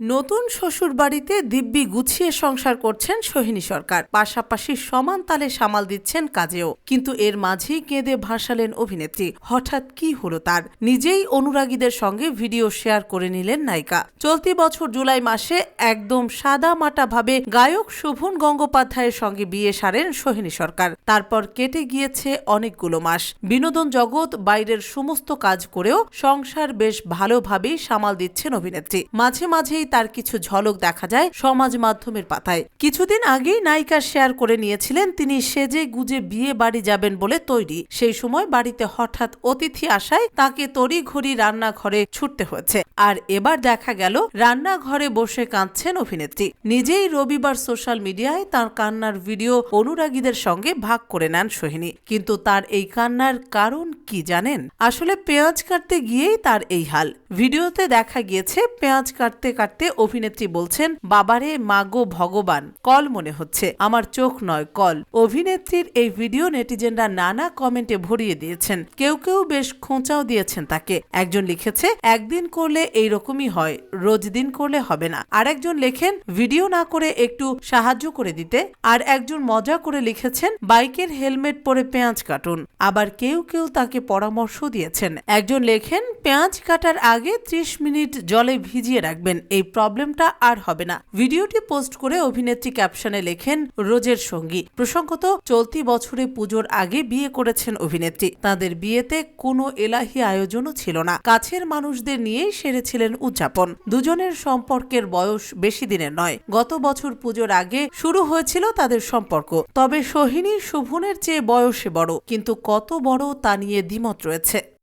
নতুন শ্বশুর বাড়িতে দিব্যি গুছিয়ে সংসার করছেন সোহিনী সরকার। পাশাপাশি সমান তালে সামাল দিচ্ছেন কাজেও। কিন্তু এর মাঝেই কেঁদে ভাসালেন অভিনেত্রী। হঠাৎ কি হলো তার? নিজেই অনুরাগীদের সঙ্গে ভিডিও শেয়ার করে নিলেন নায়িকা। চলতি বছর জুলাই মাসে একদম সাদা মাটা ভাবে গায়ক শোভন গঙ্গোপাধ্যায়ের সঙ্গে বিয়ে সারেন সোহিনী সরকার। তারপর কেটে গিয়েছে অনেকগুলো মাস। বিনোদন জগৎ বাইরের সমস্ত কাজ করেও সংসার বেশ ভালোভাবেই সামাল দিচ্ছেন অভিনেত্রী। মাঝে মাঝেই তার কিছু ঝলক দেখা যায় সমাজ মাধ্যমের পাতায়। কিছুদিন আগেই নায়িকা শেয়ার করে নিয়েছিলেন তিনি সেজে গুজে বিয়ে বাড়ি যাবেন বলে তৈরি। সেই সময় বাড়িতে হঠাৎ অতিথি আসায় তাকে তড়িঘড়ি রান্নাঘরে ছুটতে হয়েছে। আর এবার দেখা গেল, রান্নাঘরে বসে কাঁদছেন অভিনেত্রী। নিজেই রবিবার সোশ্যাল মিডিয়ায় তার কান্নার ভিডিও অনুরাগীদের সঙ্গে ভাগ করে নেন সোহিনী। কিন্তু তার এই কান্নার কারণ কি জানেন? আসলে পেঁয়াজ কাটতে গিয়েই তার এই হাল। ভিডিওতে দেখা গিয়েছে, পেঁয়াজ কাটতে কাটতে অভিনেত্রী বলছেন, বাবারে মাগো ভগবান, কল মনে হচ্ছে, আমার চোখ নয়, কল। অভিনেত্রীর এই ভিডিও নেটিজেনরা নানা কমেন্টে ভরিয়ে দিয়েছেন, কেউ কেউ বেশ খোঁচাও দিয়েছেন তাকে। একজন লিখেছে, একদিন করলে এই রকমই হয়, রোজ দিন করলে হবে না। আর একজন লেখেন, ভিডিও না করে একটু সাহায্য করে দিতে। আর একজন মজা করে লিখেছেন, বাইকের হেলমেট পরে পেঁয়াজ কাটুন। আবার কেউ কেউ তাকে পরামর্শ দিয়েছেন। একজন লেখেন, পেঁয়াজ কাটার আগে ত্রিশ মিনিট জলে ভিজিয়ে রাখবেন। এই প্রবলেমটা আর হবে না। ভিডিওটি পোস্ট করে অভিনেত্রী ক্যাপশনে লেখেন, রোজের সঙ্গী। প্রসঙ্গত, চলতি বছরে পুজোর আগে বিয়ে করেছেন অভিনেত্রী। তাদের বিয়েতে কোনো এলাহি আয়োজনও ছিল না। কাছের মানুষদের নিয়েই সেরেছিলেন উদযাপন। দুজনের সম্পর্কের বয়স বেশি দিনের নয়। গত বছর পুজোর আগে শুরু হয়েছিল তাদের সম্পর্ক। তবে সোহিনী, শোভনের চেয়ে বয়সে বড়। কিন্তু কত বড় তা নিয়ে দ্বিমত রয়েছে।